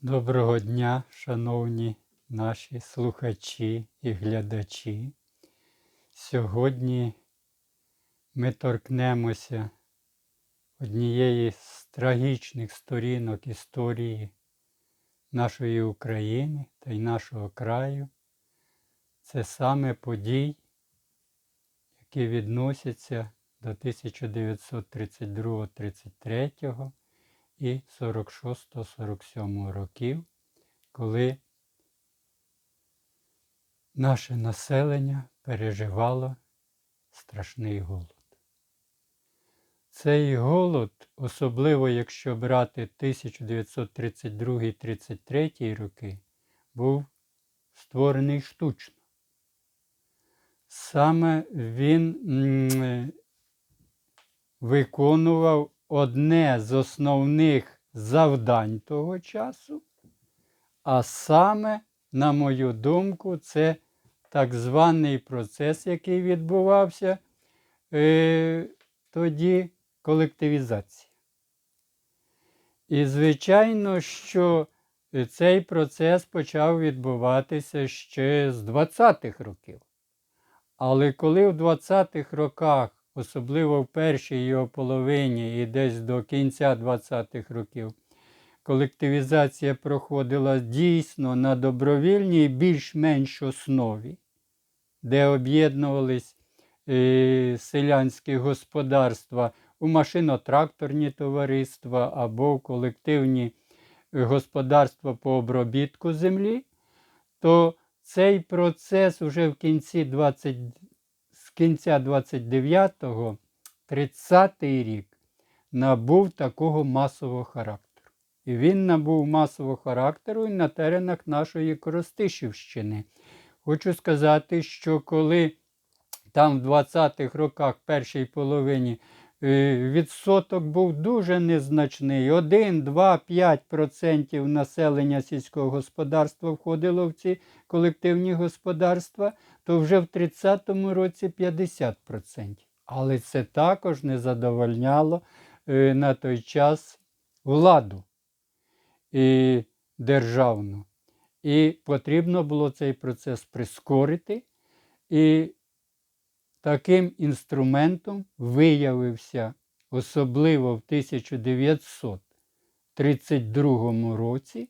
Доброго дня, шановні наші слухачі і глядачі. Сьогодні ми торкнемося однієї з трагічних сторінок історії нашої України та й нашого краю. Це саме подій, які відносяться до 1932-33 і 46-47 років, коли наше населення переживало страшний голод. Цей голод, особливо якщо брати 1932-33 роки, був створений штучно. Саме він виконував одне з основних завдань того часу, а саме, на мою думку, це так званий процес, який відбувався е, тоді колективізація. І, звичайно, що цей процес почав відбуватися ще з 20-х років. Але коли в 20-х роках особливо в першій його половині і десь до кінця 20-х років, колективізація проходила дійсно на добровільній більш-менш основі, де об'єднувались е, селянські господарства у машино-тракторні товариства або в колективні господарства по обробітку землі, то цей процес уже в кінці 20 з кінця 29-го, 30-й рік набув такого масового характеру. І він набув масового характеру і на теренах нашої Коростишівщини. Хочу сказати, що коли там в 20-х роках, першій половині, е, відсоток був дуже незначний. 1, 2, 5% населення сільського господарства входило в ці колективні господарства, то вже в 30-му році 50%. Але це також не задовольняло е, на той час владу і державну. І потрібно було цей процес прискорити. І таким інструментом виявився особливо в 1932 році,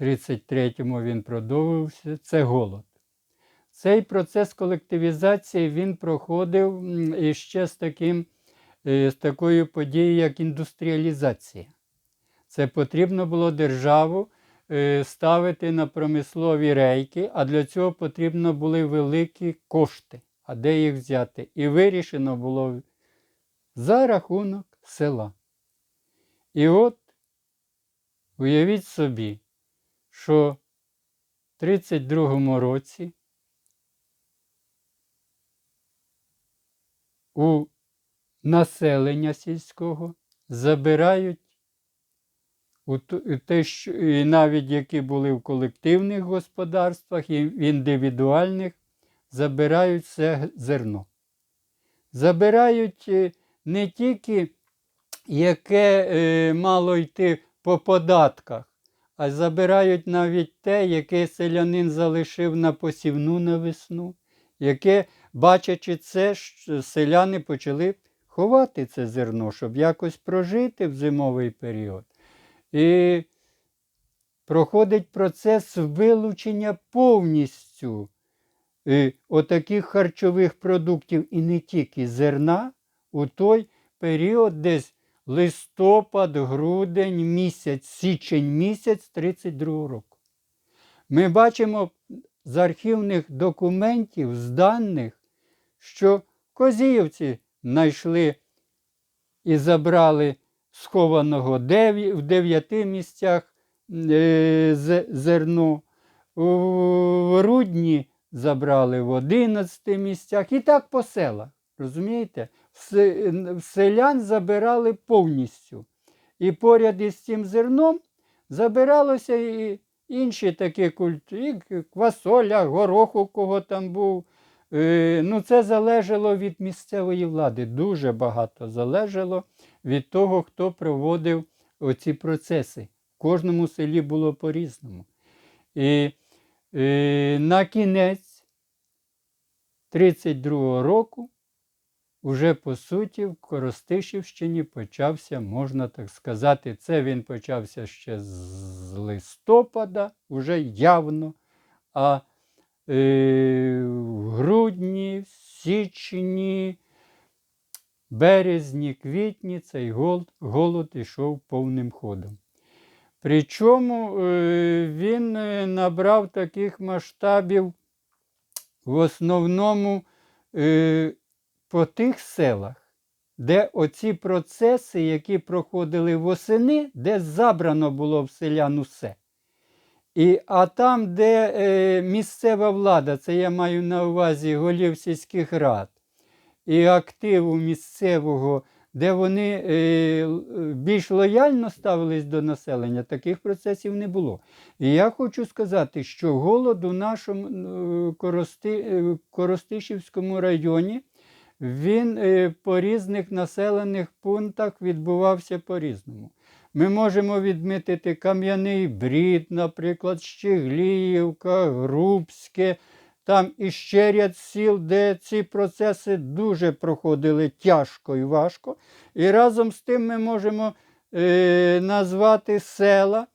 33-му він продовжився, це голод. Цей процес колективізації він проходив іще з, таким, з такою подією, як індустріалізація. Це потрібно було державу е, ставити на промислові рейки, а для цього потрібно були великі кошти. А де їх взяти? І вирішено було за рахунок села. І от уявіть собі, що в 32-му році у населення сільського забирають у те, що і навіть які були в колективних господарствах і в індивідуальних, забирають все зерно. Забирають е, не тільки яке е, мало йти по податках, а забирають навіть те, яке селянин залишив на посівну на весну, яке Бачачи це, селяни почали ховати це зерно, щоб якось прожити в зимовий період. І проходить процес вилучення повністю і отаких харчових продуктів і не тільки зерна у той період, десь листопад, грудень місяць, січень місяць 32 року. Ми бачимо з архівних документів, з даних, що козіївці знайшли і забрали схованого в дев'яти місцях е, зерно, в Рудні забрали в одинадцяти місцях і так по селах. Розумієте? Селян забирали повністю. І поряд із цим зерном забиралося і інші такі культури, квасоля, горох, кого там був. Е, ну, це залежало від місцевої влади. Дуже багато залежало від того, хто проводив оці процеси В кожному селі було по-різному. І, і на кінець 32-го року, уже по суті, в Коростишівщині почався, можна так сказати, це він почався ще з листопада, уже явно. А е, в грудні, в січні, березні, квітні цей голод, ішов повним ходом. Причому е, він е, набрав таких масштабів в основному е, по тих селах, де оці процеси, які проходили восени, де забрано було в селян усе. І, а там, де е, місцева влада, це я маю на увазі голів сільських рад, і активу місцевого, де вони е, більш лояльно ставились до населення, таких процесів не було. І я хочу сказати, що голод у нашому Корости, е, Коростишівському районі він е, по різних населених пунктах відбувався по-різному. Ми можемо відмітити Кам'яний Брід, наприклад, Щегліївка, Грубське, там іще ряд сіл, де ці процеси дуже проходили тяжко і важко. І разом з тим ми можемо е, назвати села,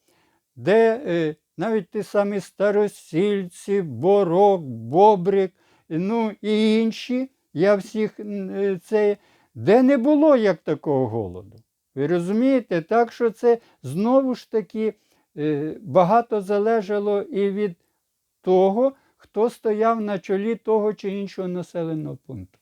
де е, навіть ті самі старосільці, Борок, Бобрик, ну і інші, я всіх е, це, де не було як такого голоду. Ви розумієте? Так що це знову ж таки е, багато залежало і від того, хто стояв на чолі того чи іншого населеного пункту.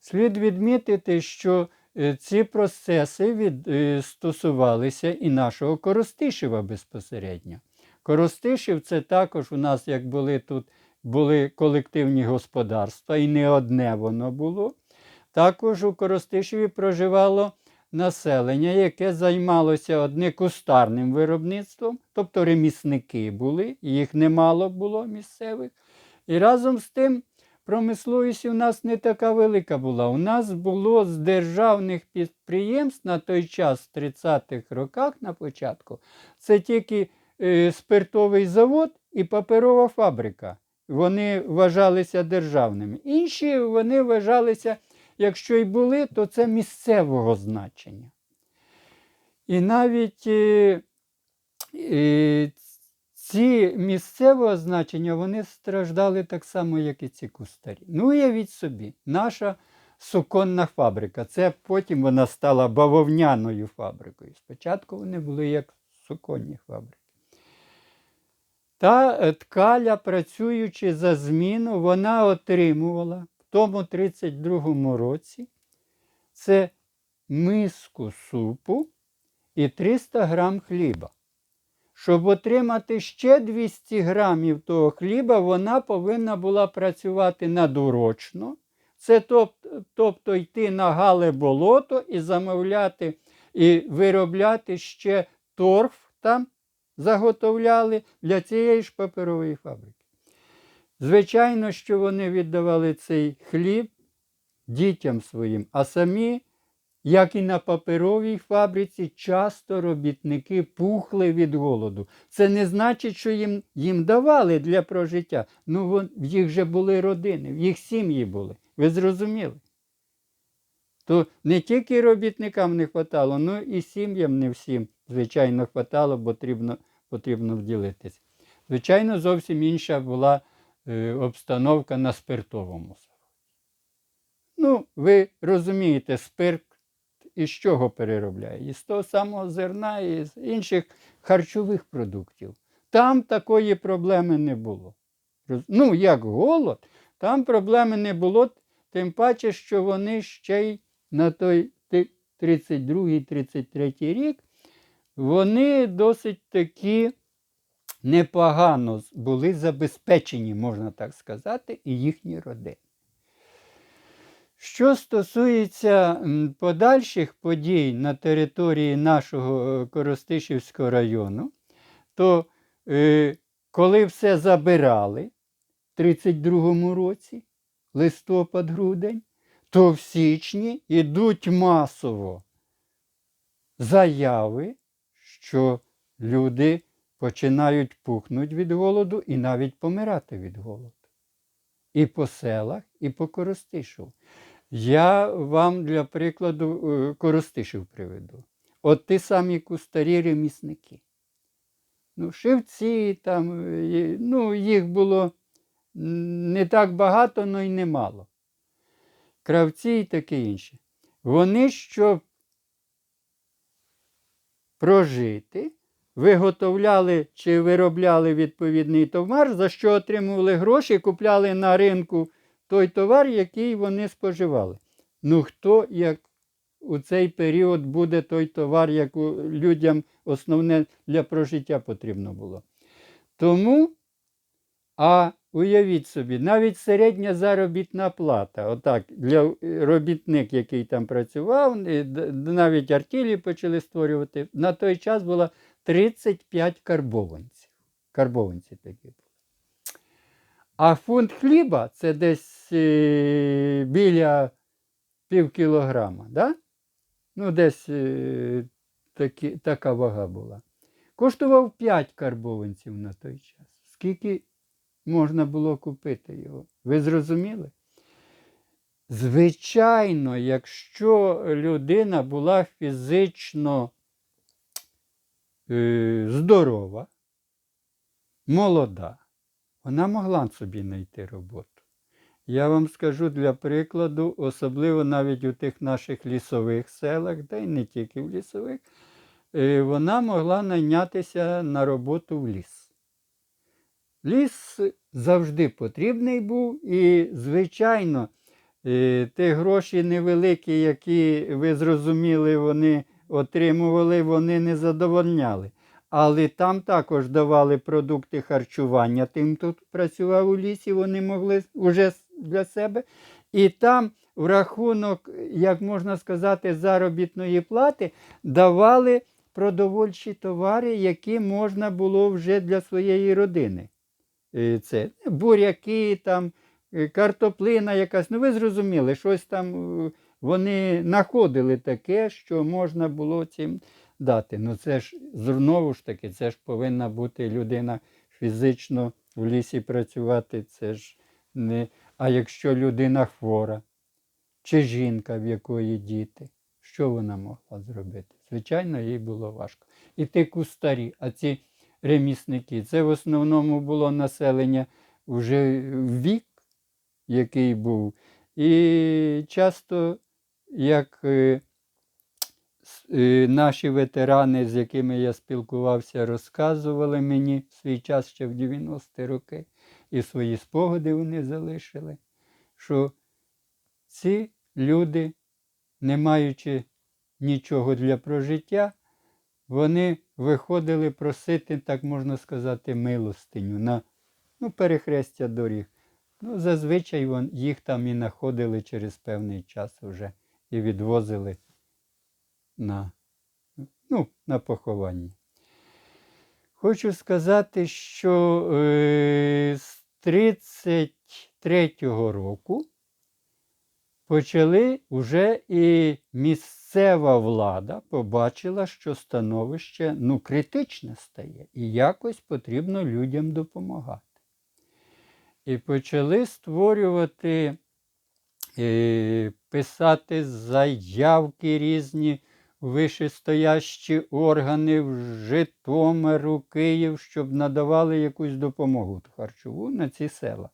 Слід відмітити, що е, ці процеси від, е, стосувалися і нашого Коростишева безпосередньо. Коростишів це також у нас, як були тут, були колективні господарства, і не одне воно було. Також у Коростишеві проживало населення, яке займалося одне кустарним виробництвом, тобто ремісники були, їх немало було місцевих. І разом з тим промисловість у нас не така велика була. У нас було з державних підприємств на той час, в 30-х роках на початку, це тільки е, спиртовий завод і паперова фабрика. Вони вважалися державними. Інші вони вважалися, якщо й були, то це місцевого значення. І навіть е, е, ці місцевого значення вони страждали так само, як і ці кустарі. Ну, уявіть собі, наша суконна фабрика. Це потім вона стала бавовняною фабрикою. Спочатку вони були як суконні фабрики. Та е, ткаля, працюючи за зміну, вона отримувала тому 32-му році це миску супу і 300 грам хліба. Щоб отримати ще 200 грамів того хліба, вона повинна була працювати надурочно. Це тоб- тобто йти на гале болото і замовляти, і виробляти ще торф там заготовляли для цієї ж паперової фабрики. Звичайно, що вони віддавали цей хліб дітям своїм, а самі, як і на паперовій фабриці, часто робітники пухли від голоду. Це не значить, що їм, їм давали для прожиття. Ну, вон, в їх же були родини, в їх сім'ї були. Ви зрозуміли? То не тільки робітникам не хватало, ну і сім'ям не всім, звичайно, хватало, бо потрібно, потрібно вділитися. Звичайно, зовсім інша була обстановка на спиртовому заводі. Ну, ви розумієте, спирт із чого переробляє? Із того самого зерна і з інших харчових продуктів. Там такої проблеми не було. Ну, як голод, там проблеми не було, тим паче, що вони ще й на той 32-33 рік, вони досить такі непогано були забезпечені, можна так сказати, і їхні родини. Що стосується подальших подій на території нашого е, Коростишівського району, то е, коли все забирали в 32-му році, листопад-грудень, то в січні йдуть масово заяви, що люди починають пухнути від голоду і навіть помирати від голоду. І по селах, і по Коростишеву. Я вам для прикладу е, Коростишев приведу. От ті самі кустарі ремісники. Ну, шивці там, е, ну, їх було не так багато, але й немало. Кравці і таке інше. Вони, щоб прожити, виготовляли чи виробляли відповідний товар, за що отримували гроші, купляли на ринку той товар, який вони споживали. Ну, хто, як у цей період буде той товар, як людям основне для прожиття потрібно було. Тому, а уявіть собі, навіть середня заробітна плата, отак, для робітник, який там працював, навіть артілі почали створювати, на той час було 35 карбованців. Карбованці такі були. А фунт хліба це десь е, біля пів кілограма, да? ну десь е, такі, така вага була. Коштував 5 карбованців на той час. Скільки можна було купити його? Ви зрозуміли? Звичайно, якщо людина була фізично здорова, молода, вона могла собі знайти роботу. Я вам скажу для прикладу, особливо навіть у тих наших лісових селах, та й не тільки в лісових, е, вона могла найнятися на роботу в ліс. Ліс завжди потрібний був, і, звичайно, е, ті гроші невеликі, які ви зрозуміли, вони отримували, вони не задовольняли. Але там також давали продукти харчування тим, хто працював у лісі, вони могли вже для себе. І там в рахунок, як можна сказати, заробітної плати давали продовольчі товари, які можна було вже для своєї родини. Це буряки, там, е, картоплина якась. Ну, ви зрозуміли, щось там е, вони знаходили таке, що можна було цим дати. Ну це ж знову ж таки, це ж повинна бути людина фізично в лісі працювати. Це ж не. А якщо людина хвора, чи жінка, в якої діти, що вона могла зробити? Звичайно, їй було важко. І ті кустарі, а ці ремісники, це в основному було населення вже вік, який був. І часто, як е, е, наші ветерани, з якими я спілкувався, розказували мені в свій час ще в 90-ті роки, і свої спогади вони залишили, що ці люди, не маючи нічого для прожиття, вони виходили просити, так можна сказати, милостиню на ну, перехрестя доріг. Ну, зазвичай їх там і знаходили через певний час вже і відвозили на, ну, на поховання. Хочу сказати, що е, з 33-го року почали вже і місцева влада побачила, що становище ну, критичне стає, і якось потрібно людям допомагати. І почали створювати, писати заявки різні вищестоящі органи в Житомир, у Київ, щоб надавали якусь допомогу харчову на ці села.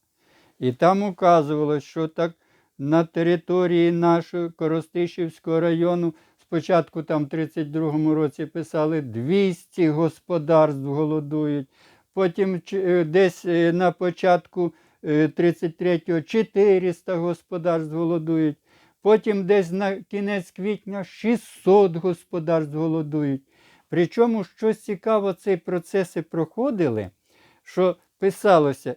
І там указувалось, що так на території нашого Коростишівського району спочатку там в 32-му році писали 200 господарств голодують, потім е, десь е, на початку е, 33-го 400 господарств голодують, потім десь на кінець квітня 600 господарств голодують. Причому щось цікаво, ці процеси проходили, що писалося,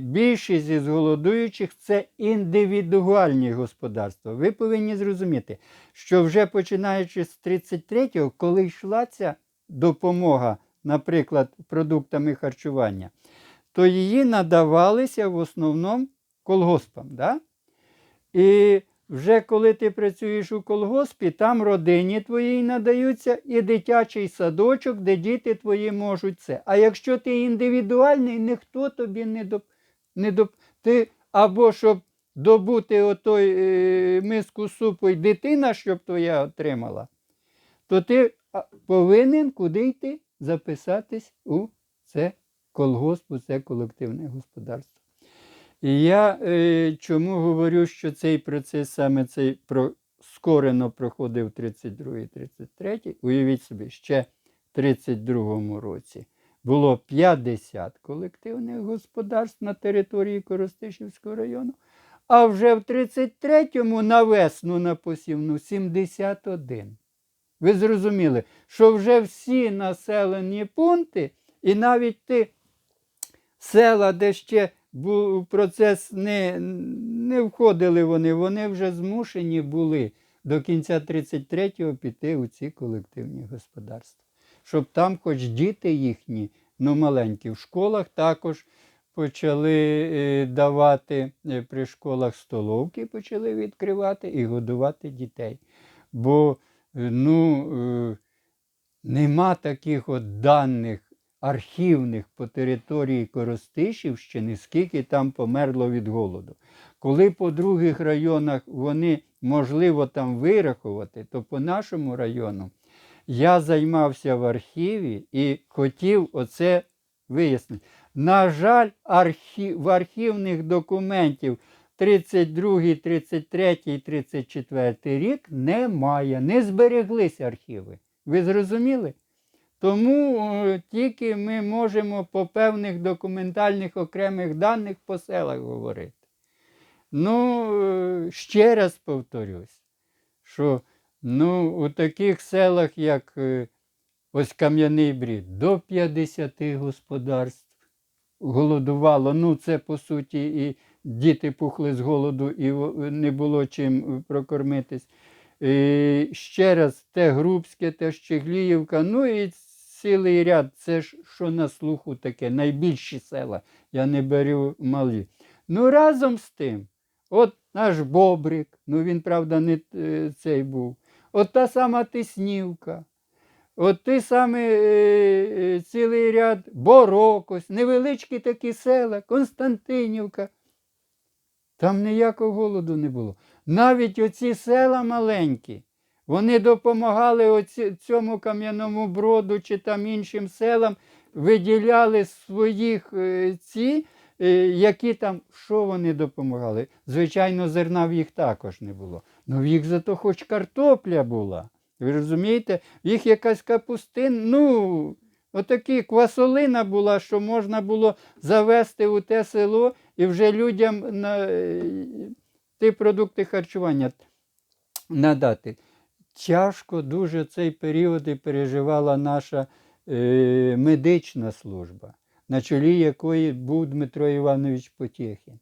більшість із голодуючих це індивідуальні господарства. Ви повинні зрозуміти, що вже починаючи з 33-го, коли йшла ця допомога, наприклад, продуктами харчування, то її надавалися в основному колгоспам. Да? І вже коли ти працюєш у колгоспі, там родині твоїй надаються і дитячий садочок, де діти твої можуть це. А якщо ти індивідуальний, ніхто тобі не доп... не доп... Ти або щоб добути отой е, миску супу й дитина, щоб твоя отримала, то ти повинен куди йти записатись у це колгосп, це колективне господарство. І я е, чому говорю, що цей процес саме цей про, скорено проходив 32-33, уявіть собі, ще в 32-му році було 50 колективних господарств на території Коростишівського району, а вже в 33-му на весну на посівну 71. Ви зрозуміли, що вже всі населені пункти, і навіть ті села, де ще був процес не, не входили вони, вони вже змушені були до кінця 33-го піти у ці колективні господарства. Щоб там хоч діти їхні, ну маленькі, в школах також почали е, давати е, при школах столовки, почали відкривати і годувати дітей. Бо е, ну, нема таких от даних архівних по території Коростишівщини, скільки там померло від голоду. Коли по других районах вони можливо там вирахувати, то по нашому району я займався в архіві і хотів оце вияснити. На жаль, архів, в архівних документів 32, 33, 34 рік немає, не збереглися архіви. Ви зрозуміли? Тому е, тільки ми можемо по певних документальних окремих даних по селах говорити. Ну, е, ще раз повторюсь, що ну, у таких селах, як е, ось Кам'яний Брід, до 50 господарств голодувало. Ну, це по суті і діти пухли з голоду, і не було чим прокормитись. І ще раз, те Грубське, те Щегліївка, ну і цілий ряд, це ж що на слуху таке, найбільші села, я не беру малі. Ну, разом з тим, от наш Бобрик, ну він, правда, не е, цей був, от та сама Тиснівка, от той самий е, е, цілий ряд. Борокось, невеличкі такі села, Константинівка. Там ніякого голоду не було. Навіть оці села маленькі, вони допомагали оці, цьому кам'яному броду чи там іншим селам, виділяли своїх е, ці, е, які там, що вони допомагали. Звичайно, зерна в їх також не було. Ну в їх зато хоч картопля була. Ви розумієте? В їх якась капустин, ну, отакі квасолина була, що можна було завести у те село і вже людям на е, ті продукти харчування надати. Тяжко дуже цей період і переживала наша е, медична служба, на чолі якої був Дмитро Іванович Потєхін.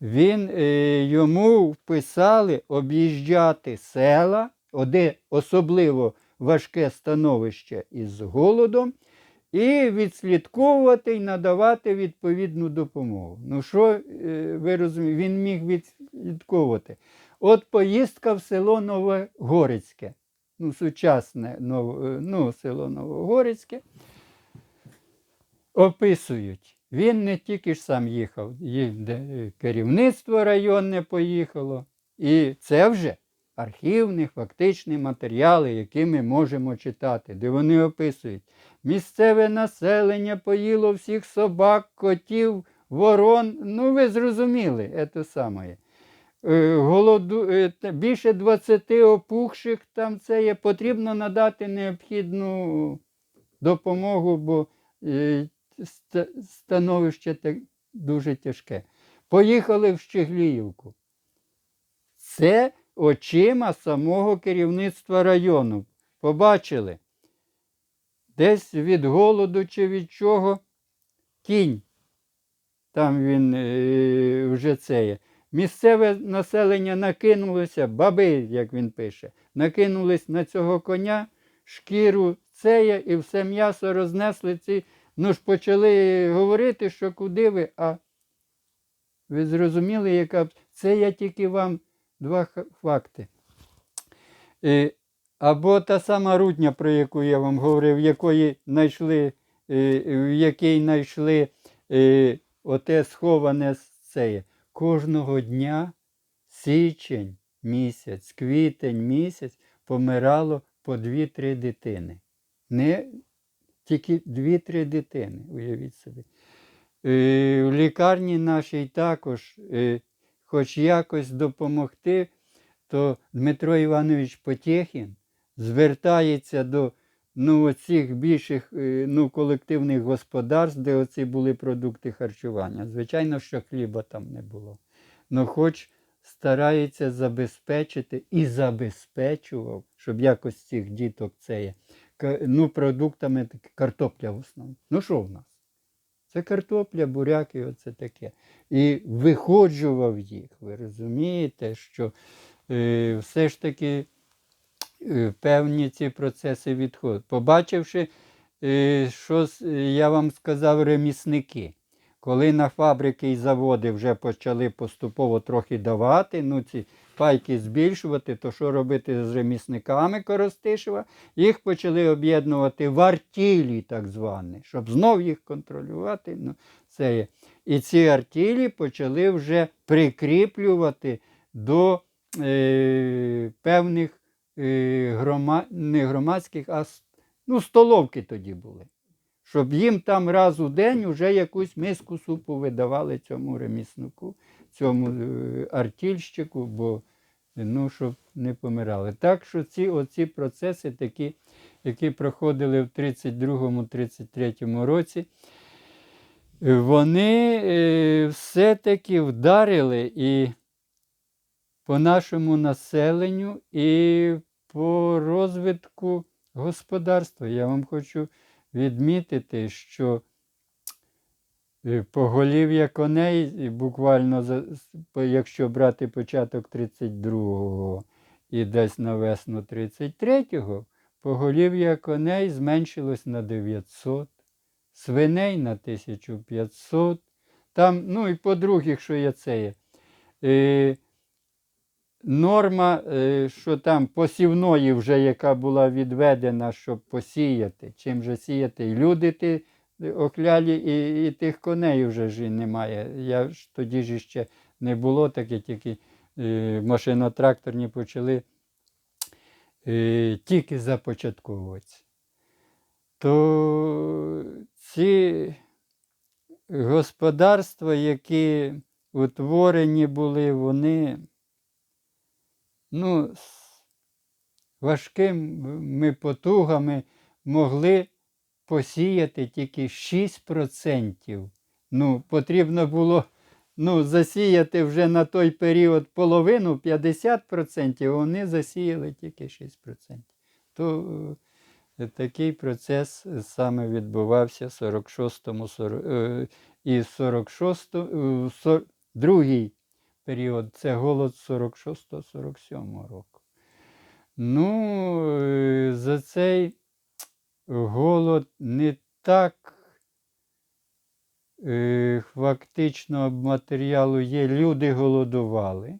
Він, е, йому вписали об'їжджати села, де особливо важке становище із голодом, і відслідковувати і надавати відповідну допомогу. Ну, що е, ви розумієте, він міг відслідковувати. От поїздка в село Новогорецьке, ну, сучасне е, ну, село Новогорецьке, описують. Він не тільки ж сам їхав, керівництво районне поїхало. І це вже архівні, фактичні матеріали, які ми можемо читати, де вони описують. Місцеве населення поїло всіх собак, котів, ворон. Ну, ви зрозуміли, це саме. Е, Голоду, е, більше 20 опухших там це є. Потрібно надати необхідну допомогу, бо е, становище дуже тяжке. Поїхали в Щегліївку. Це очима самого керівництва району. Побачили. Десь від голоду чи від чого кінь. Там він вже це є. Місцеве населення накинулося, баби, як він пише, накинулись на цього коня, шкіру цеє і все м'ясо рознесли ці. Ну ж почали говорити, що куди ви, а ви зрозуміли, яка це я тільки вам два факти. Е, Або та сама рудня, про яку я вам говорив, якої знайшли, е, в якій знайшли е, оте сховане це. Кожного дня січень місяць, квітень місяць помирало по 2-3 дитини. Не тільки 2-3 дитини, уявіть собі. Е, в лікарні нашій також, е, хоч якось допомогти, то Дмитро Іванович Потєхін звертається до ну, оцих більших е, ну, колективних господарств, де оці були продукти харчування. Звичайно, що хліба там не було. Ну, хоч старається забезпечити і забезпечував, щоб якось цих діток це. Ну, продуктами картопля в основному. Ну, що в нас? Це картопля, буряки, оце таке. І виходжував їх. Ви розумієте, що е, все ж таки певні ці процеси відходять. Побачивши, е, що я вам сказав, ремісники. Коли на фабрики і заводи вже почали поступово трохи давати, ну ці пайки збільшувати, то що робити з ремісниками Коростишева? Їх почали об'єднувати в артілі, так звані, щоб знов їх контролювати. Ну, це є. І ці артілі почали вже прикріплювати до е, певних е, грома, не громадських, а ну, столовки тоді були. Щоб їм там раз у день вже якусь миску супу видавали цьому реміснику, цьому е, артільщику, бо ну, щоб не помирали. Так що ці оці процеси, такі, які проходили в 32-33 році, е, вони е, все-таки вдарили і по нашому населенню, і по розвитку господарства. Я вам хочу відмітити, що е, поголів'я коней, буквально, якщо брати початок 32-го і десь на весну 33-го, поголів'я коней зменшилось на 900, свиней на 1500. Там, ну і по других, що є це є. Норма, е, що там посівної вже, яка була відведена, щоб посіяти, чим же сіяти. І люди ті охлялі, і, і тих коней вже ж немає. Я ж тоді ж ще не було таке, тільки е, машинотракторні почали е, тільки започатковуватися. То ці господарства, які утворені були, вони ну, з важкими потугами могли посіяти тільки 6%. Ну, потрібно було ну, засіяти вже на той період половину 50%, а вони засіяли тільки 6%. То е, такий процес саме відбувався в 46-му сор- е, і 46 е, сор- другий період це голод 46-47 року. Ну, е, за цей голод не так е, фактично матеріалу є. Люди голодували,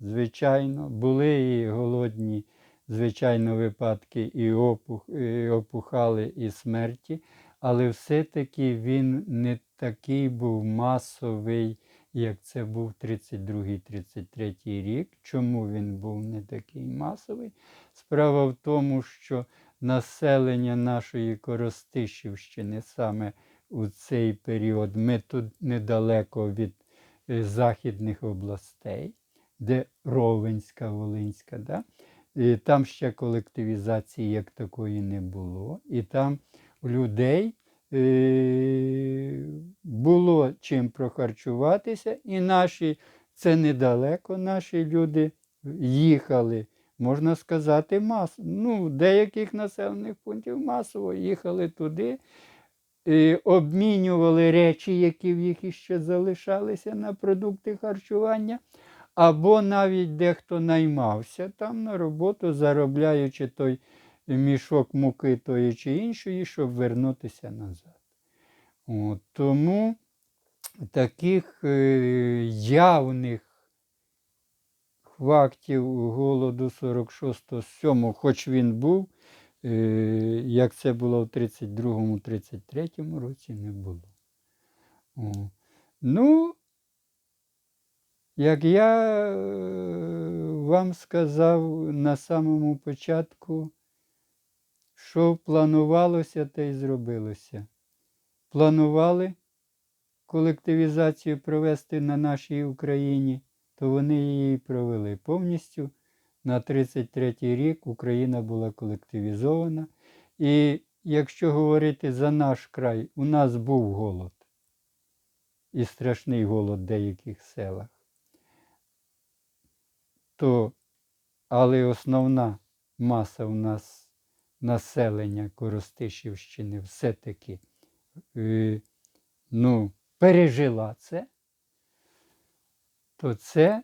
звичайно, були і голодні, звичайно, випадки і, опух, і опухали, і смерті, але все-таки він не такий був масовий, як це був 32-33 рік. Чому він був не такий масовий? Справа в тому, що населення нашої Коростишівщини саме у цей період, ми тут недалеко від е, західних областей, де Ровенська, Волинська, да? і там ще колективізації як такої не було. І там людей було чим прохарчуватися, і наші, це недалеко, наші люди їхали, можна сказати, мас, ну, деяких населених пунктів масово їхали туди, е, обмінювали речі, які в їх іще залишалися на продукти харчування, або навіть дехто наймався там на роботу, заробляючи той мішок муки тої чи іншої, щоб вернутися назад. От, тому таких е, явних фактів голоду 46-7, хоч він був, е, як це було в 32-33 році, не було. Ну, як я е, вам сказав на самому початку, що планувалося, те й зробилося. Планували колективізацію провести на нашій Україні, то вони її провели повністю. На 33-й рік Україна була колективізована. І якщо говорити за наш край, у нас був голод. І страшний голод в деяких селах. То, але основна маса у нас населення Коростишівщини все-таки е, ну, пережила це, то це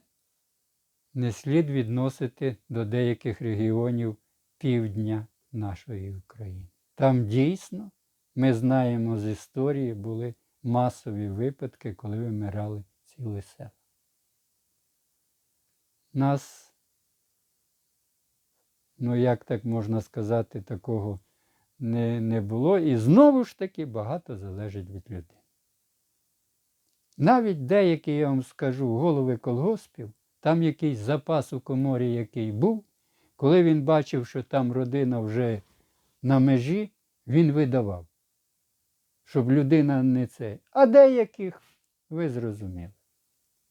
не слід відносити до деяких регіонів півдня нашої України. Там дійсно, ми знаємо з історії, були масові випадки, коли вимирали цілі села. Нас, ну як так можна сказати, такого не, не було. І знову ж таки багато залежить від людей. Навіть деякі, я вам скажу, голови колгоспів, там якийсь запас у коморі, який був, коли він бачив, що там родина вже на межі, він видавав, щоб людина не це. А деяких ви зрозуміли.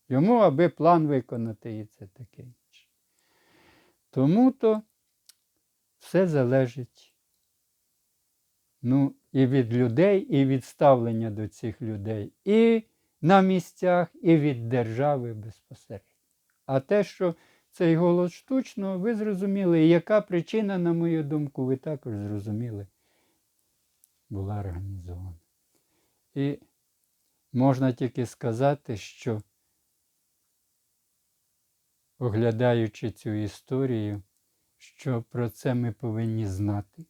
Йому аби план виконати і це таке інше. Тому то все залежить ну, і від людей, і від ставлення до цих людей, і на місцях, і від держави безпосередньо. А те, що цей голод штучно, ви зрозуміли, і яка причина, на мою думку, ви також зрозуміли, була організована. І можна тільки сказати, що оглядаючи цю історію, що про це ми повинні знати.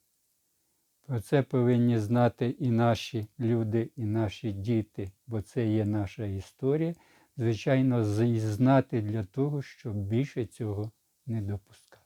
Про це повинні знати і наші люди, і наші діти, бо це є наша історія. Звичайно, знати для того, щоб більше цього не допускати.